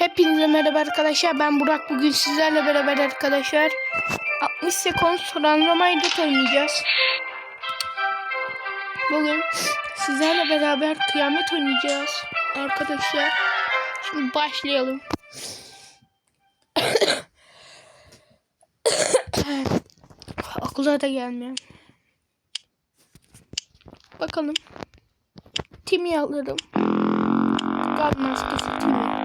Hepinize merhaba arkadaşlar. Ben Burak. Bugün sizlerle beraber arkadaşlar 60 sekund randomayla oynayacağız. Bugün sizlerle beraber kıyamet oynayacağız arkadaşlar. Şimdi başlayalım. Aklıma da gelmiyor. Bakalım. Timi alırım. God maskesi Timi.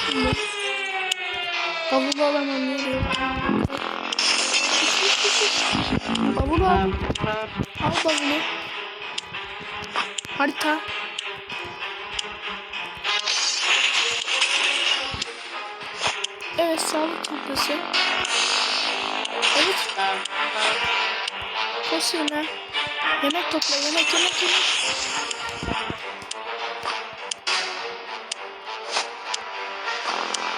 Şimdi bavulu alamam nereye? Al. Al bavulu. Harita. Evet sağlık çantası. Evet. Yine. Yemek topla yemek yemek yemek.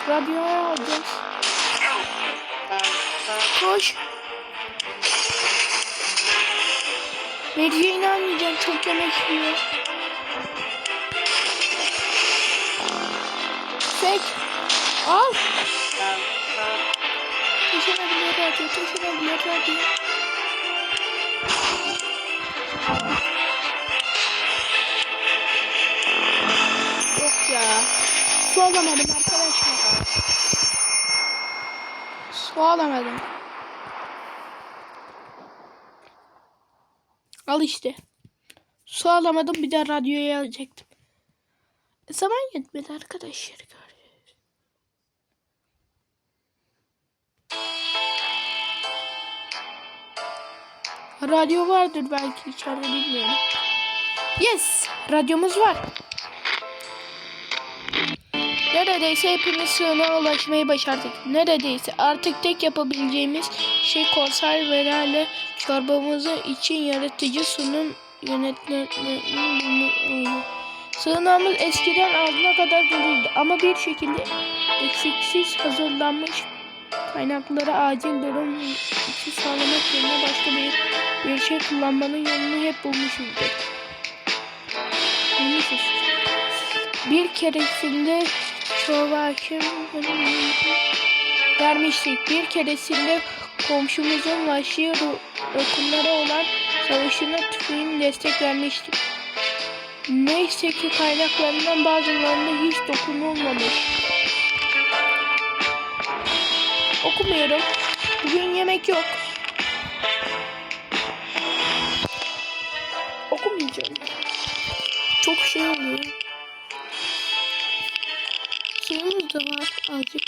Radyoya alacağız. Koş. Mediye inanmayacağım çok yemek yiyor. Sek. Al. Taşınabilir radyo, taşınabilir radyo. Yok ya. Su alamadım arkadaşlar. Su alamadım. Al işte. Su alamadım bir de radyoyu alacaktım. E, zaman yetmedi arkadaşlar. Radyo vardır belki içeride bilmiyorum. Yes! Radyomuz var. Neredeyse hepimiz sığınağa ulaşmayı başardık. Neredeyse artık tek yapabileceğimiz şey konservelerle çorbamızı için yaratıcı sunum yönetmenlerinin bulmayı. Sığınağımız eskiden ağzına kadar doluydu ama bir şekilde eksiksiz hazırlanmış kaynakları acil durum için sağlamak yerine başka bir, bir şey kullanmanın yolunu hep bulmuşuzdur. Bulmuşuz. Bir keresinde çoğu vermiştik. Bir keresinde komşumuzun vahşi okullara olan savaşına tüfeğin destek vermiştik. Neyse ki kaynaklarından bazılarına hiç dokunulmamış. Okumuyorum. Bugün yemek yok. Okumayacağım. Çok şey oluyor. Suyumuz da var azıcık.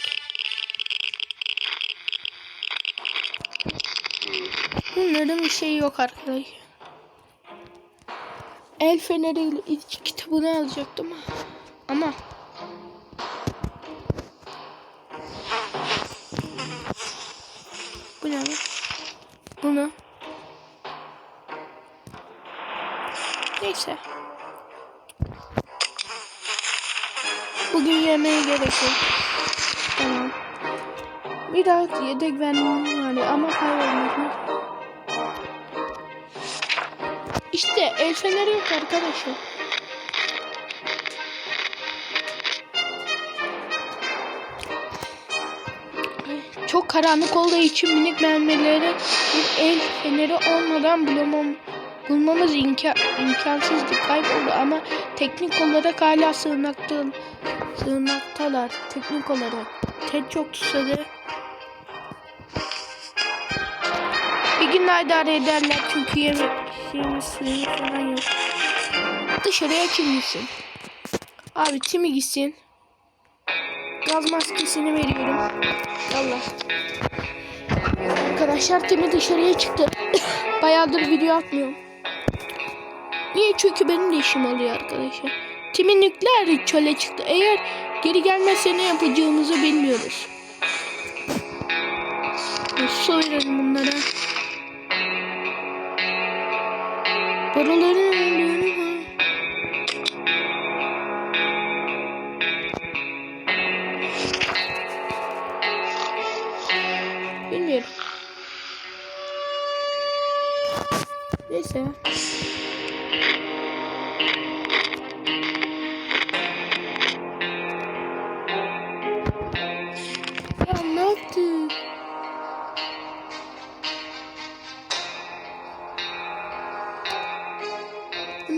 Bunların bir şey yok arkadaşlar. El feneriyle ilk kitabını alacaktım. Ama Neyse. Bugün yemeğe gerek. Tamam. Biraz yedek vermem var ama kaybolmak mı? İşte el feneri yok arkadaşlar. Çok karanlık olduğu için minik mermileri bir el feneri olmadan bulamam, bulmamız imka, imkansızdı. Kayboldu ama teknik olarak hala sığınakta, sığınaktalar. Teknik olarak. Ted çok susadı. Bir gün idare ederler çünkü yemek şeyimiz suyu falan yok. Dışarıya kim gitsin? Abi Timi gitsin. Gaz maskesini veriyorum. Allah. Arkadaşlar Timi dışarıya çıktı. Bayağıdır video atmıyorum. Niye? Çünkü benim de işim oluyor arkadaşlar. Timi nükleer çöle çıktı. Eğer geri gelmezse ne yapacağımızı bilmiyoruz. Su verelim bunlara. Paraların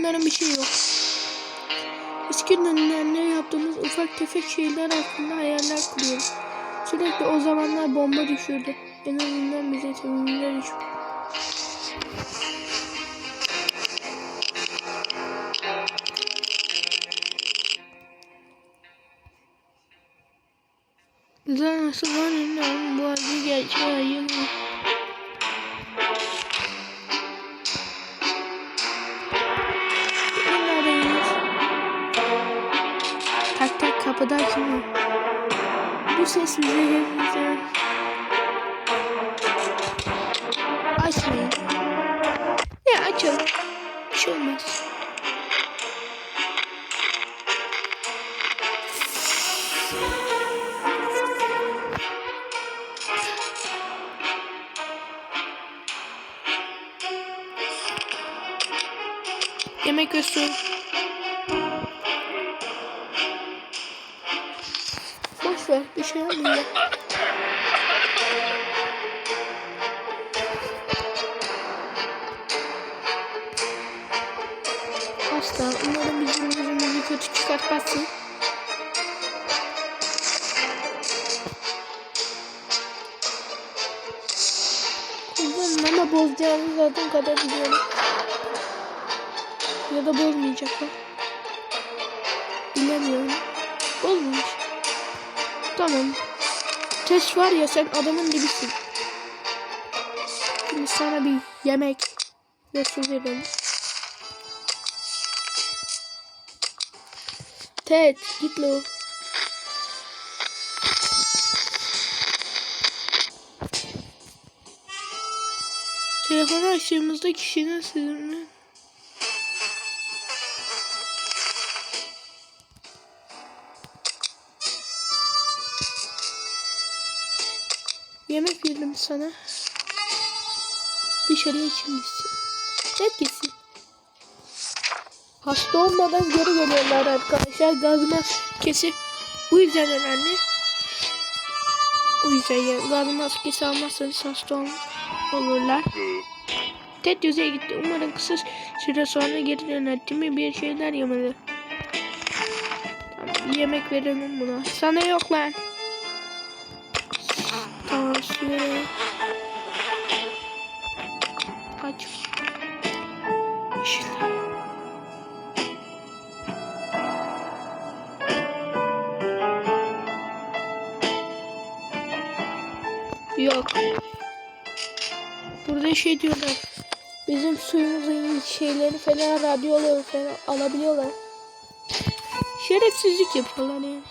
onların bir şey yok. Eski dönemlerde yaptığımız ufak tefek şeyler hakkında hayaller kuruyoruz. Sürekli o zamanlar bomba düşürdü. En azından bize teminler düşürdü. Güzel nasıl var ama bu acı gerçeği ayırmıyor. Kim var? Bu ses bize gelince... Ya da bozmayacak ha. Bilemiyorum. Bozmamış. Tamam. Test var ya sen adamın dibisin. Şimdi sana bir yemek ve su verelim. Ted git lo. Telefonu açtığımızda kişinin sizinle sana. Dışarıya kim gitsin? Ted gitsin. Hasta olmadan geri geliyorlar arkadaşlar. Gaz maskesi bu yüzden önemli. Bu yüzden yani gaz maskesi almazsanız hasta ol olurlar. Ted yüzeye gitti. Umarım kısa süre sonra geri döner. Değil? Bir şeyler yemeli. Tamam, yemek verelim buna. Sana yok lan. Tamam şöyle. Aç. İşte. Yok. Burada şey diyorlar. Bizim suyumuzun şeyleri falan radyoları falan alabiliyorlar. Şerefsizlik yapıyorlar yani.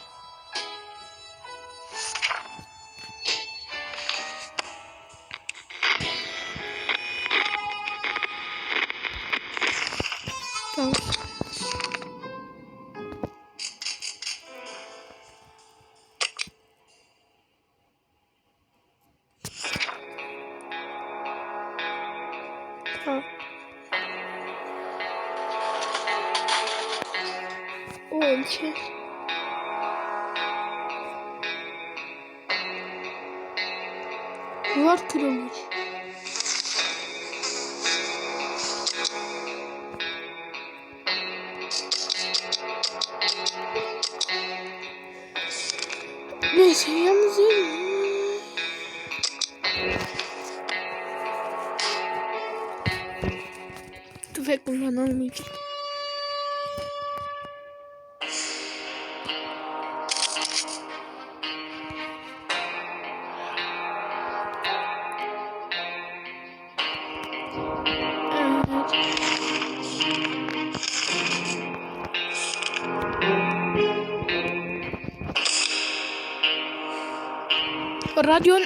Neyse yalnız değil. Tüfek kullanılmayacak. Evet.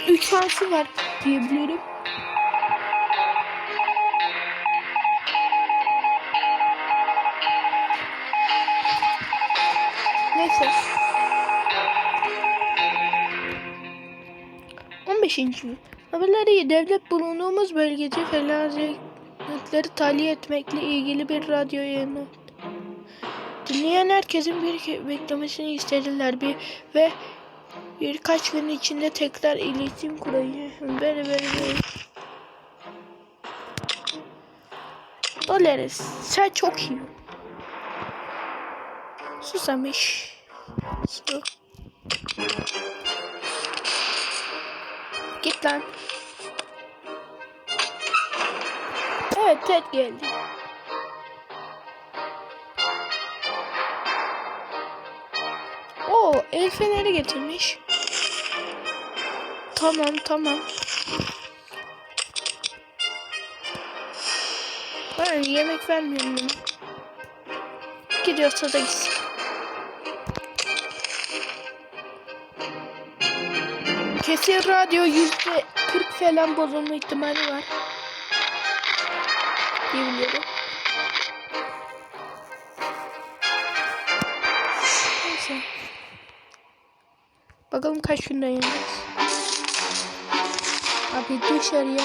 3 şansı var diyebiliyorum. Neyse. 15. Haberleri devlet bulunduğumuz bölgede felaketleri tahliye etmekle ilgili bir radyo yayını. Dinleyen herkesin bir beklemesini istediler bir ve birkaç gün içinde tekrar iletişim kurayı. Böyle böyle böyle. Dolores sen çok iyi. Susamış. Su. Git lan. Evet Ted geldi. Oo el feneri getirmiş. Tamam tamam. Ben yemek vermiyorum. Gidiyorsa da gitsin. Kesin radyo yüzde 40 falan bozulma ihtimali var. Diyebiliyorum. Neyse. Bakalım kaç günden yanacağız. Abi dışarıya.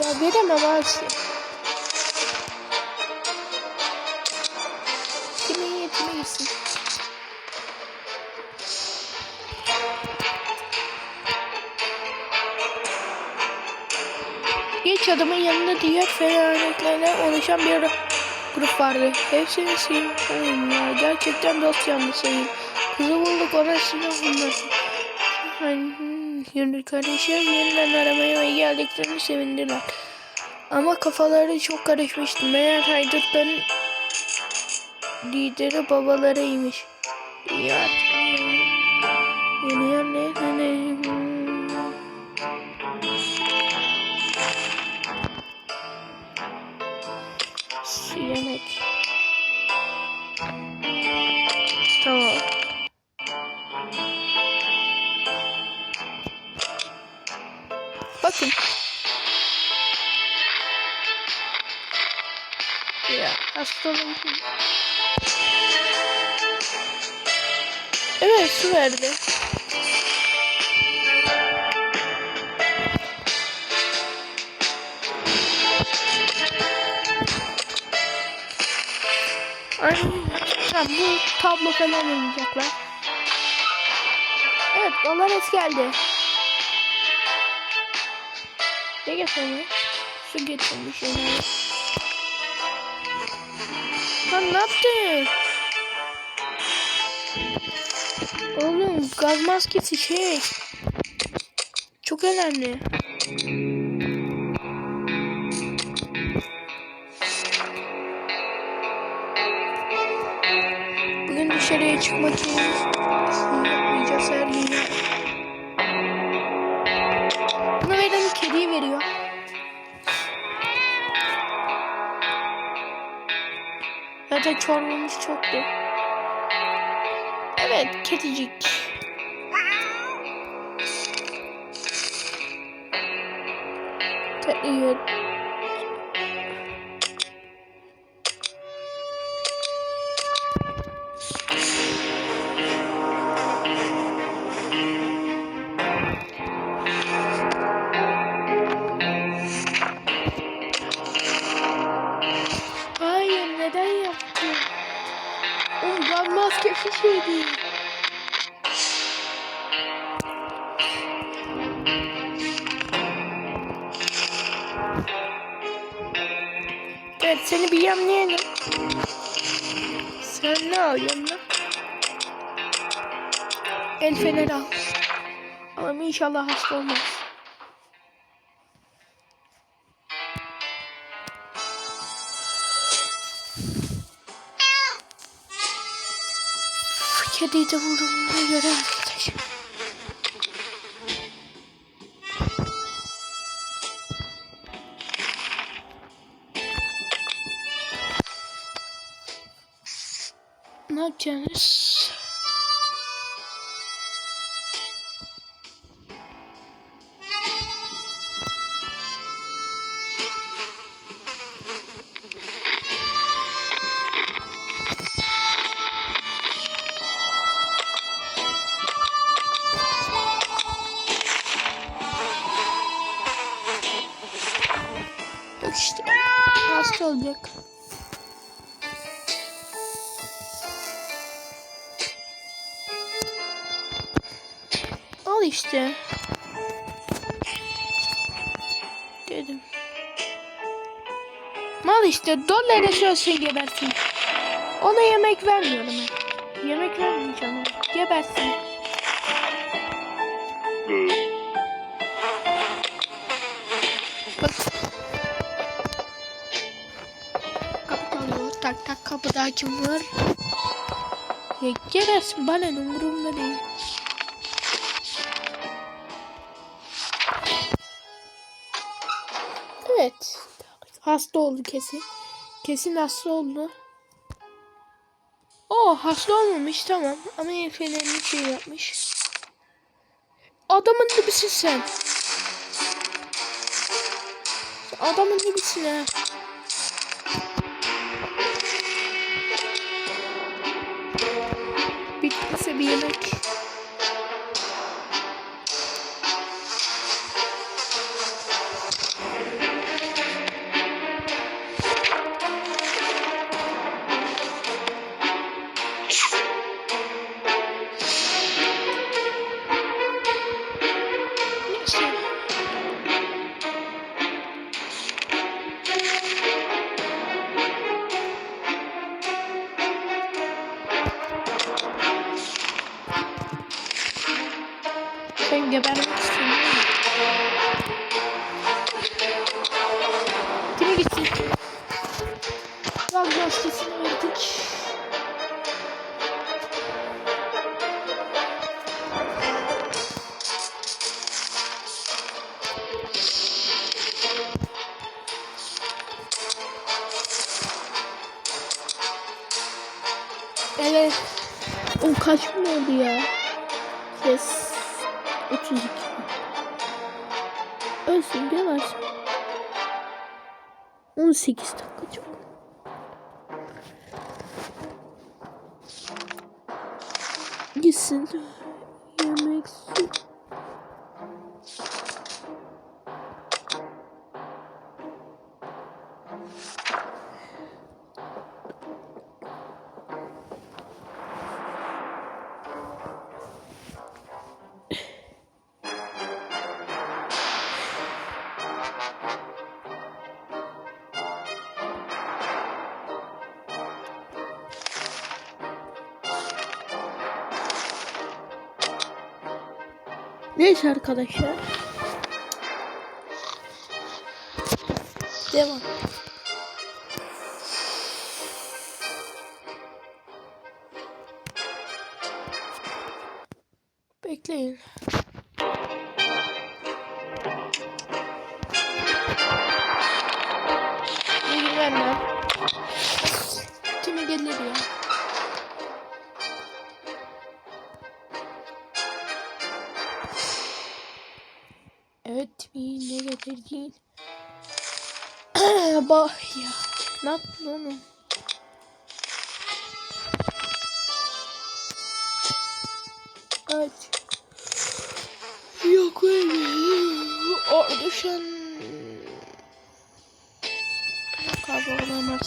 Ya veremem abi. Kime niyetime gitsin. Genç adamın yanında diğer felaletlerle oluşan bir grup vardı. Hepsinin siyahlar. Gerçekten dost yanlısıyım. Kızı bulduk ona silah bulmasın. Yürü kardeşler yeniden aramaya ve geldiklerini sevindiler. Ama kafaları çok karışmıştı. Meğer haydutların lideri babalarıymış. Ya. Verdi. Tamam, bu tablo falan oynayacaklar. Evet, Dolores geldi. Ne getirmiş? Su getirmiş yani. Lan ne yaptın? Oğlum gaz maskesi şey. Çok önemli. Bugün dışarıya çıkmak için yapmayacağız her gün. ya. Buna veren kediye veriyor. Zaten çorbamız çoktu. Evet kedicik. Tatlı İnşallah hasta olmaz. Kediyi de vurduğumda göre arkadaşlar. Ne yapacağız? İşte. Hasta olacak. Al işte. Dedim. Mal işte dolara söylesin gebersin. Ona yemek vermiyorum. Yemek vermeyeceğim. Gebersin. Tak kapıda kim var? Ya gebersin bana umurumda değil. Evet. Hasta oldu kesin. Kesin hasta oldu. O hasta olmamış tamam. Ama el fenerini şey yapmış. Adamın dibisin sen. Adamın dibisin ha. Yemek. Ben Gebersin. 18 dakika çok. Gitsin. Yemek su. Neyse arkadaşlar. Devam. Bekleyin. Bah ya. Ne yaptın oğlum? Evet. Yok öyle. O düşen. Yok abi olamaz.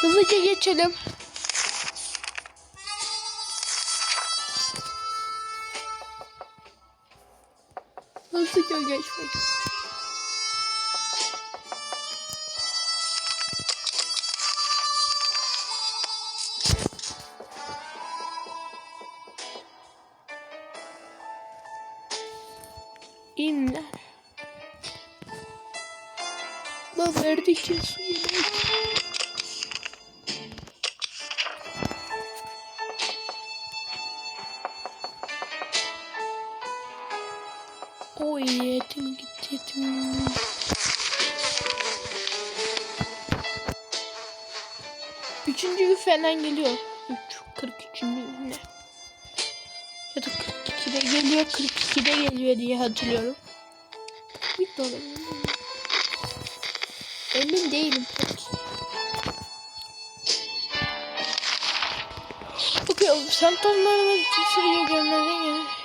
Hızlıca geçelim. Hızlıca Oy yetim gitti yetim. Üçüncü üfenden geliyor. 3, 43. ne? Ya da 42'de geliyor, 42'de geliyor diye hatırlıyorum. Bir dolar. Emin değilim pek. Okey, santamlarımız bir sürü görmeden yani.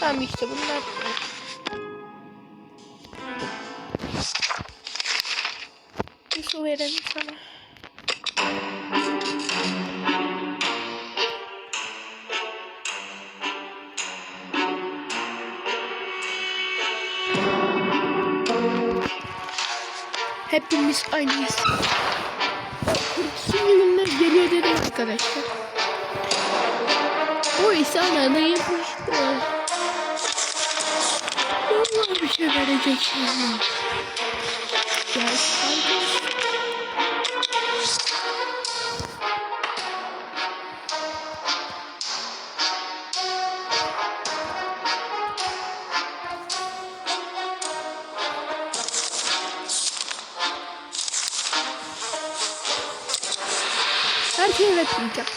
Tamam işte bunlar. Bir su verelim sana. Hepimiz aynıyız. Kurtulsun günler geliyor dedim arkadaşlar. O yapmıştı? Vallahi bir şey verecek şimdi. Ya sanki her şeyi üretmeyeceğim.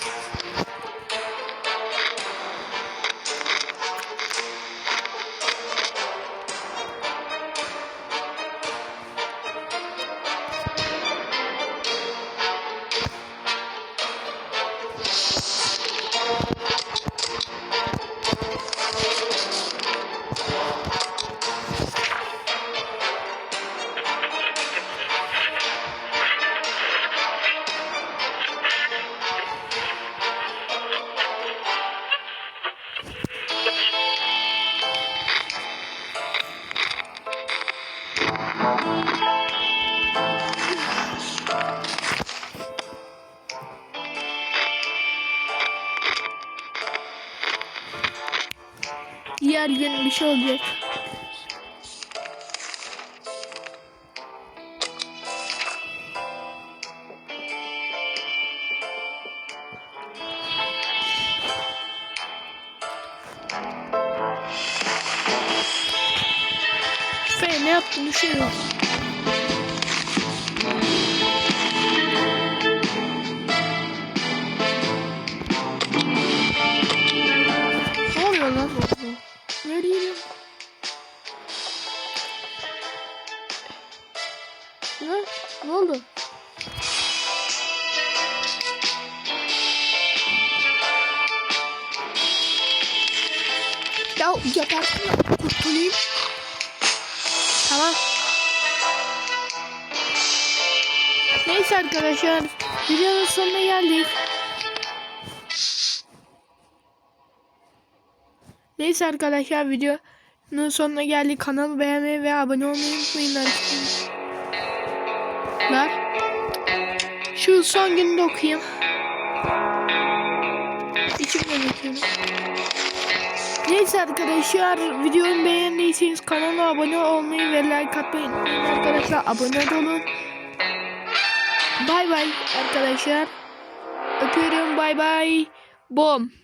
Diğer gün bir şey olacak. Ya yaparsın ya. Kurtulayım. Tamam. Neyse arkadaşlar. Videonun sonuna geldik. Neyse arkadaşlar videonun sonuna geldik. Kanalı beğenmeyi ve abone olmayı unutmayın arkadaşlar. Şu son günü de okuyayım. İçimden okuyorum. Neyse arkadaşlar videomu beğendiyseniz kanala abone olmayı ve like atmayı arkadaşlar. Abone olun. Bay bay arkadaşlar. Öpüyorum bay bay. Bom.